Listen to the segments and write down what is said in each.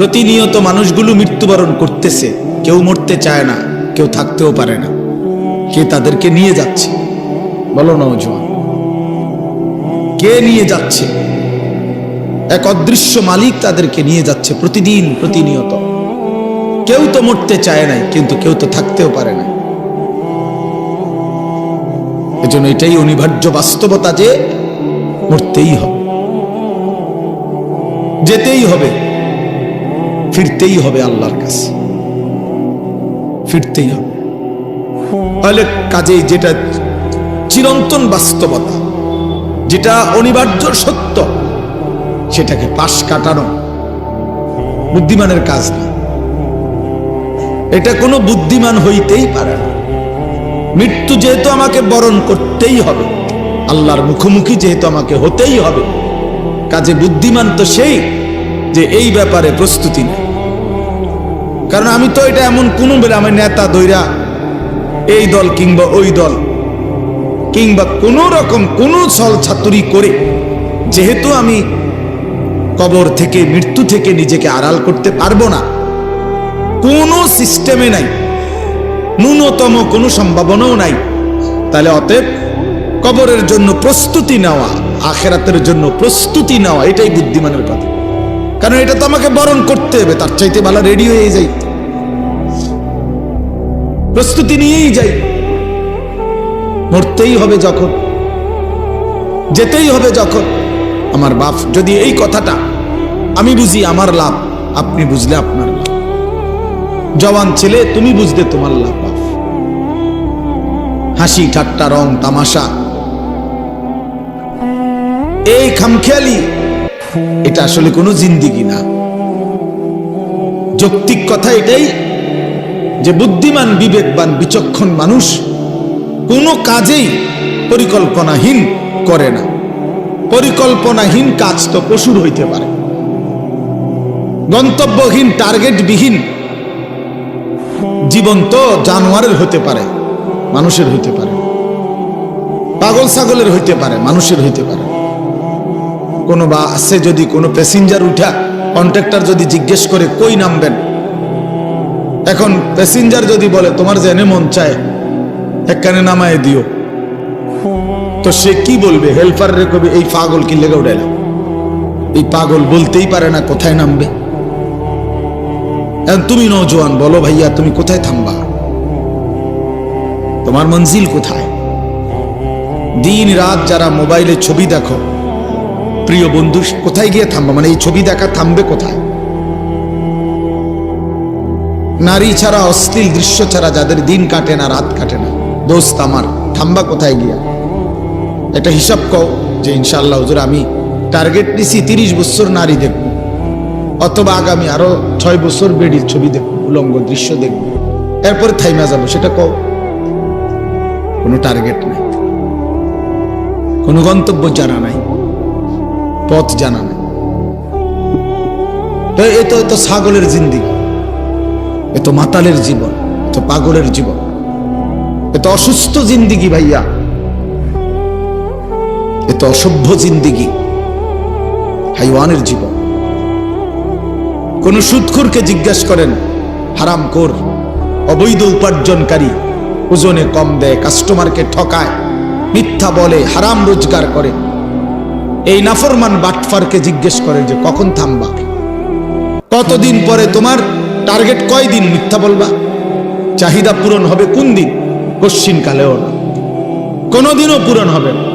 প্রতিনিয়ত মানুষগুলো মৃত্যুবরণ করতেছে। কেউ মরতে চায় না, কেউ থাকতেও পারে না। কে তাদেরকে নিয়ে যাচ্ছে? বলো নৌজওয়ান কে নিয়ে যাচ্ছে? এক অদৃশ্য মালিক তাদেরকে নিয়ে যাচ্ছে প্রতিদিন, প্রতিনিয়ত। কেউ তো মরতে চায় নাই, কিন্তু কেউ তো থাকতেও পারে না। এজন্য এটাই অনিবার্য বাস্তবতা যে মরতেই হবে। যেতেই হবে। ফিরতেই হবে আল্লাহর কাছে। ফিরতেই হবে। তাহলে কাজেই যেটা চিরন্তন বাস্তবতা, যেটা অনিবার্য সত্য, সেটাকে পাশ কাটানো বুদ্ধিমানের কাজ না। এটা কোনো বুদ্ধিমান হইতেই পারে না। মৃত্যু যেহেতু আমাকে বরণ করতেই হবে, আল্লাহর মুখোমুখি যেহেতু আমাকে হতেই হবে, কাজে বুদ্ধিমান তো সেই যে এই ব্যাপারে প্রস্তুতি নেই। কারণ আমি তো এটা এমন কোনো বেলা আমি নেতা দৈরা এই দল কিংবা ওই দল কিংবা কোনো রকম কোনো ছল ছাতুরি করে যেহেতু আমি কবর থেকে, মৃত্যু থেকে নিজেকে আড়াল করতে পারব না, কোনো সিস্টেমে নাই, ন্যূনতম কোনো সম্ভাবনাও নাই, তাহলে অতএব কবরের জন্য প্রস্তুতি নেওয়া, আখেরাতের জন্য প্রস্তুতি নেওয়া, এটাই বুদ্ধিমানের কথা কারণ এটা তো আমাকে বরণ করতে হবে, তার চাইতে ভালো রেডি হয়ে যাই। প্রস্তুতি নিয়েই যাই। মরতেই হবে যখন, যেতেই হবে যখন। আমার বাপ, যদি এই কথাটা আমি বুঝি আমার লাভ, আপনি বুঝলে আপনার লাভ। জওয়ান ছেলে, তুমি বুঝতে তোমার লাভ, বাপ। হাসি, ঠাট্টা, রং, তামাশা। এই খামখেয়ালি এটা আসলে কোনো জিন্দিগি না। যৌক্তিক কথা এটাই যে বুদ্ধিমান, বিবেকবান, বিচক্ষণ মানুষ কোনো কাজেই পরিকল্পনাহীন করে না। পরিকল্পনাহীন কাজ তো পশুর হইতে পারে। গন্তব্যহীন, টার্গেটবিহীন জীবন তো জানোয়ারের হতে পারে, মানুষের হইতে পারে। পাগল ছাগলের হইতে পারে, মানুষের হইতে পারে। কোনো বা আছে যদি কোনো প্যাসেঞ্জার উঠা কন্ট্রাক্টর যদি জিজ্ঞেস করে, কই নামবেন? এখন প্যাসেঞ্জার যদি বলে, তোমার জেনে মন চায়, একখানে নামায় দিও। তো সে কি বলবে? হেল্পার রে কবে, এই পাগল কি লেগে উঠাইল? এই পাগল বলতেই পারে না কোথায় নামবে। তুমি নজওয়ান বলো ভাইয়া, তুমি কোথায় থামবা? তোমার মঞ্জিল কোথায়? দিন রাত যারা মোবাইলে ছবি দেখো প্রিয় বন্ধু, কোথায় গিয়ে থামবা? মানে এই ছবি দেখা থামবে কোথায়? নারী ছাড়া অশ্লীল দৃশ্য ছাড়া যাদের দিন কাটে না, রাত কাটে না। দোস্ত আমার, থামবা কোথায় গিয়া? এটা হিসাব কও যে ইনশাল্লাহ হুজুর, আমি টার্গেট নিছি তিরিশ বছর নারী দেখব, অথবা আগামী আরও ছয় বছর বেডির ছবি দেখব, উলঙ্গ দৃশ্য দেখব। এরপরে থাইমা যাব, সেটা কও। কোনো টার্গেট নাই। কোনো গন্তব্য জানা নাই। পথ জানা নাই। তো এ তো এ তো ছাগলের জিন্দিগি। এ তো মাতালের জীবন, এ তো পাগলের জীবন। এ তো অসুস্থ জিন্দিগি ভাইয়া। এ তো অসভ্য জিন্দিগি, হাইওয়ানের জীবন। কোন সুদখোরকে জিজ্ঞাসা করেন, হারাম কর, অবৈধ উপার্জনকারী ওজনে কম দেয় কাস্টমারকে ঠকায়, মিথ্যা বলে, হারাম রোজগার করে। এই নাফরমান বাটফারকে জিজ্ঞেস করে যে, কখন থামবা? কতদিন পরে তোমার টার্গেট কয় দিন মিথ্যা বলবা? চাহিদা পূরণ হবে কোন দিন? কশ্চিন কালেও না। কোনোদিনও পূরণ হবে না।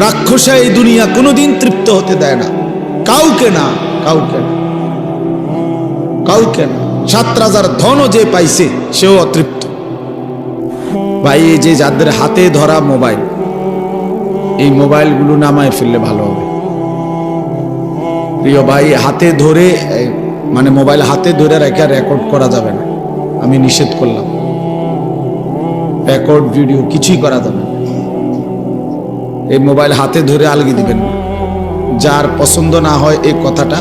রাক্ষসা এই দুনিয়া কোনোদিন তৃপ্ত হতে দেয় না। কাউকে না কাউকে না। কাউকে না। সাত রাজার ধনও যে পাইছে, সেও অতৃপ্ত। ভাই যে যাদের হাতে ধরা মোবাইল এই মোবাইলগুলো নামায় ফেললে ভালো হবে। প্রিয় ভাই, হাতে ধরে মানে মোবাইল হাতে ধরে রেখে রেকর্ড করা যাবে না। আমি নিষেধ করলাম। রেকর্ড ভিডিও কিছুই করা যাবে না। এই মোবাইল হাতে ধরে আলগি দিবেন না। যার পছন্দ না হয় এই কথাটা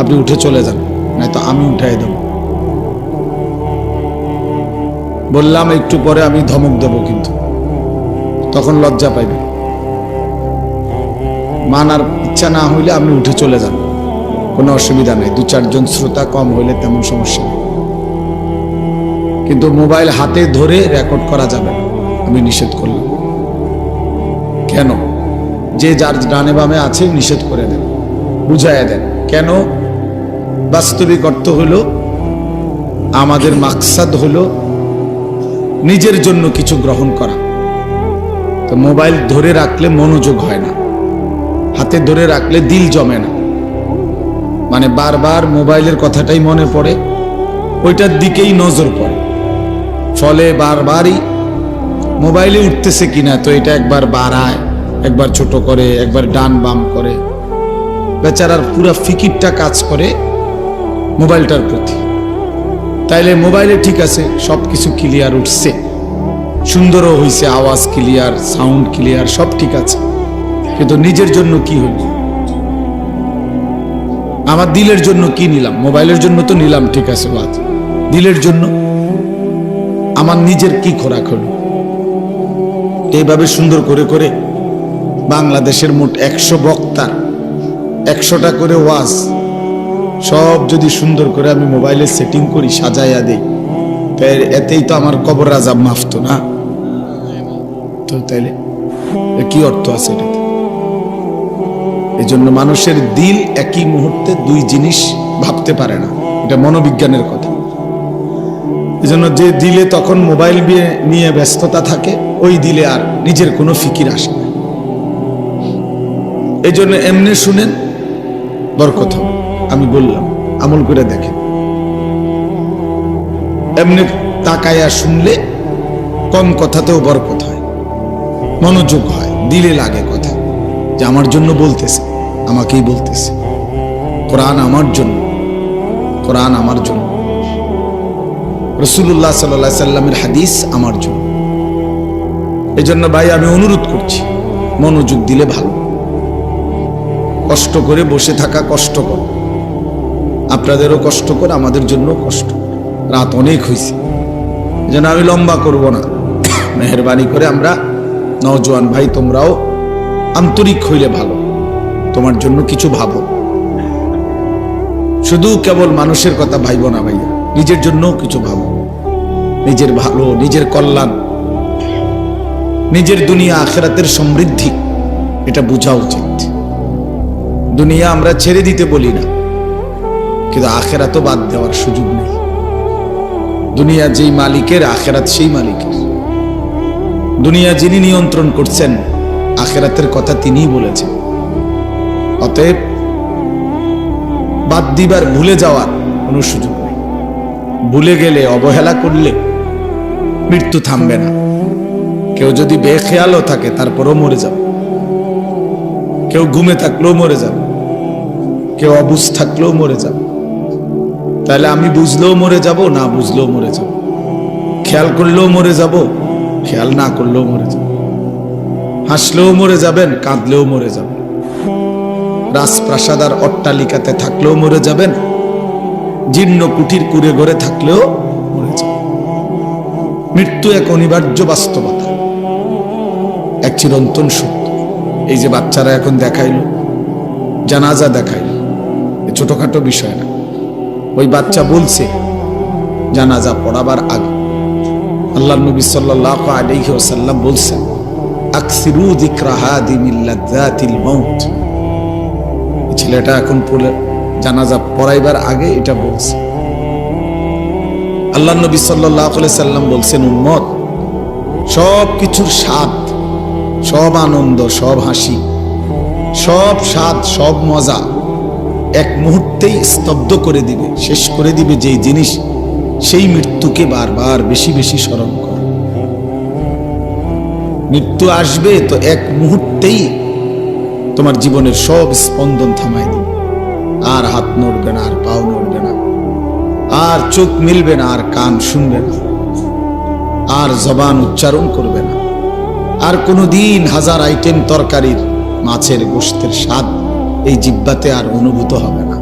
আপনি উঠে চলে যান, নয়তো আমি উঠাই দেব। বললাম, একটু পরে আমি ধমক দেব কিন্তু। তখন লজ্জা পাইবে। মানার ইচ্ছা না হইলে আপনি উঠে চলে যান। কোনো অসুবিধা নেই। দু চারজন শ্রোতা কম হইলে তেমন সমস্যা নেই। কিন্তু মোবাইল হাতে ধরে রেকর্ড করা যাবে আমি নিষেধ করলাম। কেন? যে যার ডানে বামে আছে নিষেধ করে দেন। বুঝাইয়া দেন। কেন? বাস্তবিক অর্থ হলো আমাদের মাকসাদ হলো নিজের জন্য কিছু গ্রহণ করা। তো মোবাইল ধরে রাখলে মনোযোগ হয় না। হাতে ধরে রাখলে দিল জমে না। মানে বারবার মোবাইলের কথাটাই মনে পড়ে, ওইটার দিকেই নজর পড়ে। ফলে বারবারই মোবাইলে উঠতেছে কিনা তো এটা একবার বাড়ায়, একবার ছোট করে, একবার ডান বাম করে। বেচারার পুরা ফিকিরটা কাজ করে মোবাইলটার প্রতি। তাইলে মোবাইলে ঠিক আছে সব কিছু ক্লিয়ার উঠছে। সুন্দরও হইছে, আওয়াজ ক্লিয়ার সাউন্ড ক্লিয়ার সব ঠিক আছে। কিন্তু নিজের জন্য কি হইল আমার দিলের জন্য কি নিলাম? মোবাইলের জন্য তো নিলাম, ঠিক আছে, বাদ। দিলের জন্য আমার নিজের কি খোরাক হলো? এইভাবে সুন্দর করে করে বাংলাদেশের মোট একশো বক্তার একশোটা করে ওয়াজ সব যদি সুন্দর করে আমি মোবাইলে সেটিং করি, সাজাইয়া দেই তাই এতেই তো আমার কবর রাজাব মাফতো না? তো তাইলে কি অর্থ আছে এই জন্য মানুষের দিল একই মুহূর্তে দুই জিনিস ভাবতে পারে না। এটা মনোবিজ্ঞানের কথা। এই জন্য যে দিলে তখন মোবাইল নিয়ে- ব্যস্ততা থাকে, ওই দিলে আর নিজের কোনো ফিকির আসে না। এই জন্য এমনি শুনেন, বরকত হবে। আমি বললাম, আমল করে দেখেন। এমনি তাকায়া শুনলে কম কথাতেও বরকত হয়। মনোযোগ হয়, দিলে লাগে কথা। যে আমার জন্য বলতেছে। আমাকেই বলতেছে, কোরআন আমার জন্য, কোরআন আমার জন্য। রসুল্লাহ সাল্লা সাল্লামের হাদিস আমার জন্য। এই জন্য ভাই, আমি অনুরোধ করছি, মনোযোগ দিলে ভালো। কষ্ট করে বসে থাকা কষ্টকর আপনাদেরও কষ্টকর আমাদের জন্য কষ্ট। রাত অনেক হয়েছে যেন আমি লম্বা করব না। মেহরবানি করে আমরা নওজোয়ান ভাই, তোমরাও আন্তরিক হইলে ভালো। তোমার জন্য কিছু ভাবো। শুধু কেবল মানুষের কথা ভাইব না ভাইয়া, নিজের জন্য কিছু ভাবো। নিজের ভালো, নিজের কল্যাণ, নিজের দুনিয়া আখেরাতের সমৃদ্ধি, এটা বোঝা উচিত। দুনিয়া আমরা ছেড়ে দিতে বলি না, কিন্তু আখেরাত বাদ দেওয়ার সুযোগ নেই। দুনিয়া যেই মালিকের, আখেরাত সেই মালিকের। দুনিয়া যিনি নিয়ন্ত্রণ করছেন, আখেরাতের কথা তিনিই বলেছেন। অতএব বাদ দিবার ভুলে যাওয়ার কোনো সুযোগ নেই। ভুলে গেলে, অবহেলা করলে মৃত্যু থামবে না। কেউ যদি বেখেয়ালও থাকে, তারপরও মরে যাবে। কেউ ঘুমে থাকলেও মরে যাবে। কেউ অবুজ থাকলেও মরে যাবে। তাহলে আমি বুঝলেও মরে যাব, না বুঝলেও মরে যাব। খেয়াল করলেও মরে যাব, খেয়াল না করলেও মরে যাব। হাসলেও মরে যাবেন, কাঁদলেও মরে যাবেন। রাজপ্রাসাদ আর অট্টালিকাতে থাকলেও মরে যাবেন। জীর্ণ কুটির কুড়ে ঘরে থাকলেও মরে যাবেন। মৃত্যু এক অনিবার্য বাস্তবতা। এক চিরন্তন সত্য। এই যে বাচ্চারা এখন দেখাইল, জানাজা দেখাইল ছোটখাটো বিষয় না। ওই বাচ্চা বলছে, জানাজা পড়াবার আগে। আল্লাহ নবী সাল্লাল্লাহু আলাইহি ওয়াসাল্লাম বলছেন, আকসিরু যিকরা হাদিমিল লাযাতিল মাউত। এই ছেলেটা এখন পড়ে জানাজা পড়াইবার আগে এটা বলছে। আল্লাহ নবী আলাইহি সাল্লাম বলছেন, উম্মত, সব কিছুর স্বাদ, সব আনন্দ, সব হাসি, সব স্বাদ, সব মজা এক মুহূর্তেই স্তব্ধ করে দিবে, শেষ করে দিবে যে জিনিস, সেই মৃত্যুকে বারবার বেশি বেশি স্মরণ কর। মৃত্যু আসবে তো এক মুহূর্তেই তোমার জীবনের সব স্পন্দন থামাই দিবে আর হাত নড়বে না, আর পাও নড়বে না। আর চোখ মিলবে না, আর কান শুনবে না। আর জবান উচ্চারণ করবে না। আর কোনো দিন হাজার আইটেম তরকারির মাছের গোষ্ঠের স্বাদ এই জিব্বাতে আর অনুভূত হবে না।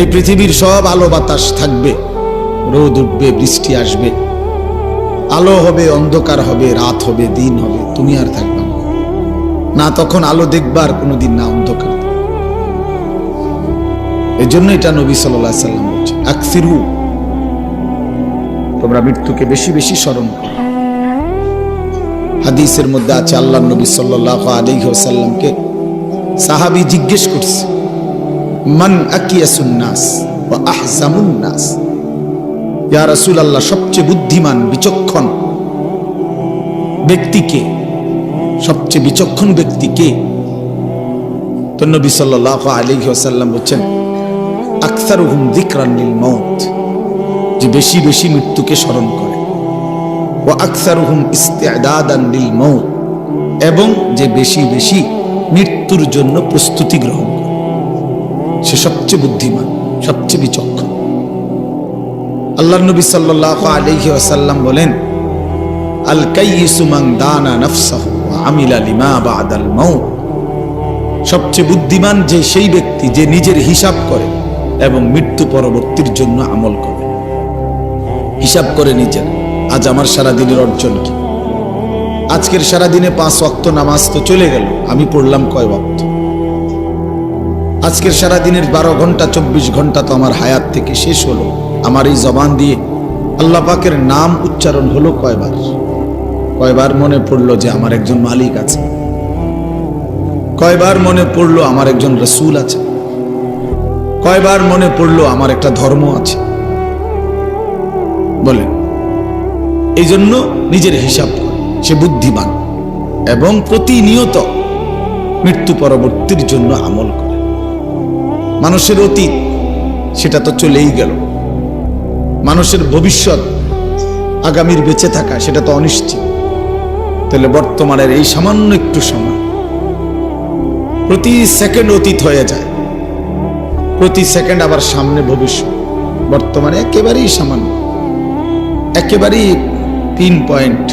এই পৃথিবীর সব আলো বাতাস থাকবে, রোদ উঠবে, বৃষ্টি আসবে। আলো হবে, অন্ধকার হবে, রাত হবে, দিন হবে, তুমি আর থাকবে না তখন আলো দেখবার কোনোদিন না অন্ধকার। এই জন্য এটা নবী সাল্লাহ সাল্লাম বলছে আকসিরু। তোমরা মৃত্যুকে বেশি বেশি স্মরণ করো। হাদিসের মধ্যে আছে আল্লাহ নবী সাল্লাহ আলাইহি ওয়াসাল্লামকে সাহাবী জিজ্ঞেস করছে, মান আকিয়াসুন নাস ওয়া আহজামুন নাস? ইয়া রাসূলুল্লাহ, সবচেয়ে বুদ্ধিমান, বিচক্ষণ ব্যক্তিকে সবচেয়ে বিচক্ষণ ব্যক্তি কে? তো নবী সাল্লাল্লাহু আলাইহি ওয়াসাল্লাম বলছেন, আকসারুহুম যিকরান লিল মাউত যে বেশি বেশি মৃত্যুকে স্মরণ করে। ও আকসারুহুম ইস্তেদাদান লিল মৌত এবং যে বেশি বেশি মৃত্যুর জন্য প্রস্তুতি গ্রহণ করে। সে সবচেয়ে বুদ্ধিমান, সবচেয়ে বিচক্ষণ। আল্লাহ নবী সাল্লাল্লাহু আলাইহি ওয়াসাল্লাম বলেন, আল কাইয়িসু মান দানা নাফসাহু সবচেয়ে বুদ্ধিমান যে সেই ব্যক্তি যে নিজের হিসাব করে এবং মৃত্যু পরবর্তীর জন্য আমল করে। হিসাব করে নিজের। আজ আমার সারা দিনের অর্জন কি? আজকের সারা দিনে পাঁচ ওয়াক্ত নামাজ তো চলে গেল, আমি পড়লাম কয় ওয়াক্ত? আজকের সারা দিনের বারো ঘণ্টা, চব্বিশ ঘণ্টা তো আমার হায়াত থেকে শেষ হলো। আমার এই জবান দিয়ে আল্লাহ পাকের নাম উচ্চারণ হলো কয়বার? কয়বার মনে পড়ল যে আমার একজন মালিক আছে? কয়বার মনে পড়ল আমার একজন রসুল আছে? কয়বার মনে পড়ল আমার একটা ধর্ম আছে? বলেন। এই জন্য নিজের হিসাব সে বুদ্ধিমান এবং প্রতিনিয়ত মৃত্যু পরবর্তীর জন্য আমল করে। মানুষের অতীত, সেটা তো চলেই গেল। মানুষের ভবিষ্যৎ আগামীর বেঁচে থাকা, সেটা তো অনিশ্চিত। তাহলে বর্তমানের এই সামান্য একটু সময়, প্রতি সেকেন্ড অতীত হয়ে যায়, প্রতি সেকেন্ড আবার সামনে ভবিষ্যৎ, বর্তমানে একেবারেই সামান্য, একেবারেই তিন পয়েন্ট,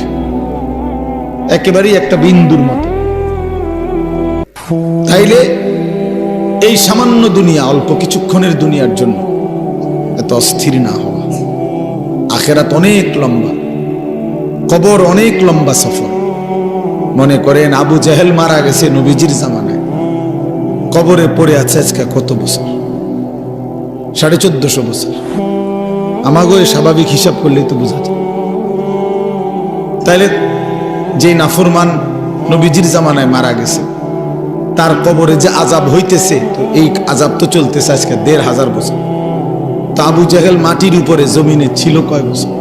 একেবারেই একটা বিন্দুর মতো। তাইলে এই সামান্য দুনিয়া অল্প কিছুক্ষণের দুনিয়ার জন্য এত অস্থির না হওয়া। আখেরাত অনেক লম্বা, কবর অনেক লম্বা সফর। মনে করেন আবু জাহেল মারা গেছে নবীজির জামানায়। কবরে পড়ে আছে আজকে কত বছর? সাড়ে চোদ্দশো বছর। আমাগো স্বাভাবিক হিসাব করলেই তো বোঝা যায়। তাইলে যে নাফরমান নবীজির জামানায় মারা গেছে, তার কবরে যে আজাব হইতেছে, তো এই আজাব তো চলতেছে আজকে দেড় হাজার বছর। তো আবু জাহেল মাটির উপরে, জমিনে ছিল কয় বছর?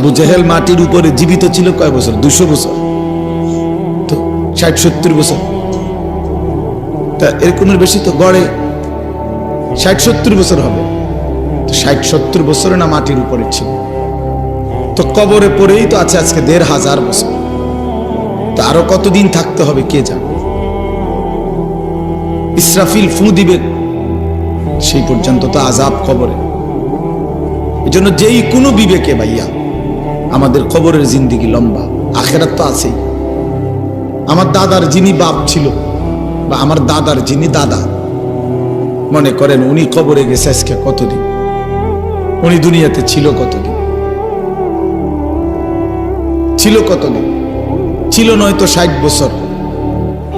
আবু জাহেল মাটির উপরে জীবিত ছিল কয় বছর? দুশো বছর। তো ষাট, সত্তর বছর। তা এরকমের বেশি তো গড়ে ষাট, সত্তর বছর হবে। তো ষাট, সত্তর বছরে না মাটির উপরে ছিল? তো কবরে পড়েই তো আছে আজকে দেড় হাজার বছর। তো আরও কতদিন থাকতে হবে কে জানে? ইসরাফিল ফু দিবে সেই পর্যন্ত তো আজাব কবরে। এই জন্য যেই কোনো বিবেকে ভাইয়া আমাদের কবরের জিন্দিগি লম্বা, আখেরাত তো আছেই। আমার দাদার যিনি বাপ ছিল, বা আমার দাদার যিনি দাদা, মনে করেন উনি কবরে গেছে আজকে কতদিন? উনি দুনিয়াতে ছিল কতদিন? ছিল কতদিন? ছিল নয়তো ষাট বছর।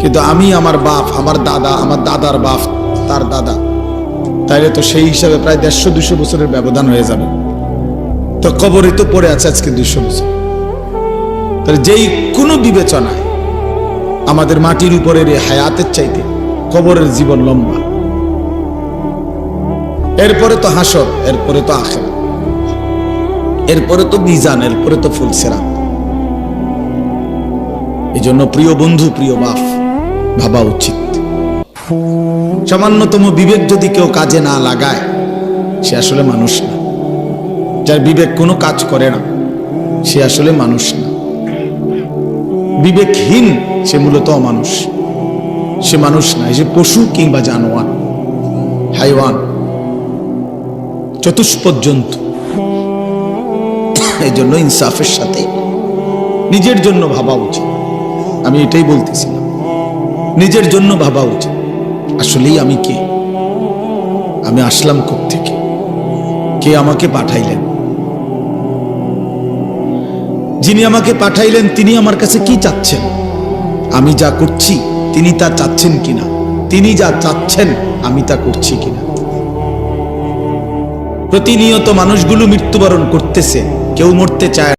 কিন্তু আমি আমার বাপ, আমার দাদা, আমার দাদার বাপ, তার দাদা। তাইলে তো সেই হিসাবে প্রায় দেড়শো দুশো বছরের ব্যবধান হয়ে যাবে। তো কবরে তো পড়ে আছে আজকে দুশো বছর। তাহলে যেই কোনো বিবেচনায় আমাদের মাটির উপরের এই হায়াতের চাইতে কবরের জীবন লম্বা। এরপরে তো হাসর, এরপরে তো আখের, এরপরে তো মিজান, এরপরে তো ফুলসেরা এই জন্য প্রিয় বন্ধু, প্রিয় বাপ, ভাবা উচিত। সামান্যতম বিবেক যদি কেউ কাজে না লাগায়, সে আসলে মানুষ না। যার বিবেক কোনো কাজ করে না, সে আসলে মানুষ না। বিবেকহীন, সে মূলত অমানুষ। সে মানুষ না সে পশু কিংবা জানোয়ার, হাইওয়ান, চতুষ্পদ জন্তু, এই জন্য ইনসাফের সাথে নিজের জন্য ভাবা উচিত। আমি এটাই বলতেছিলাম, নিজের জন্য ভাবা উচিত, আসলেই আমি কে? আমি আসলাম থেকে কে আমাকে পাঠাইলেন? যিনি আমাকে পাঠাইলেন, তিনি আমার কাছে কি চাচ্ছেন? আমি যা করছি, তিনি তা চাচ্ছেন কিনা? তিনি যা চাচ্ছেন, আমি তা করছি কিনা? প্রতিনিয়ত মানুষগুলো মৃত্যুবরণ করতেছে, কেউ মরতে চায়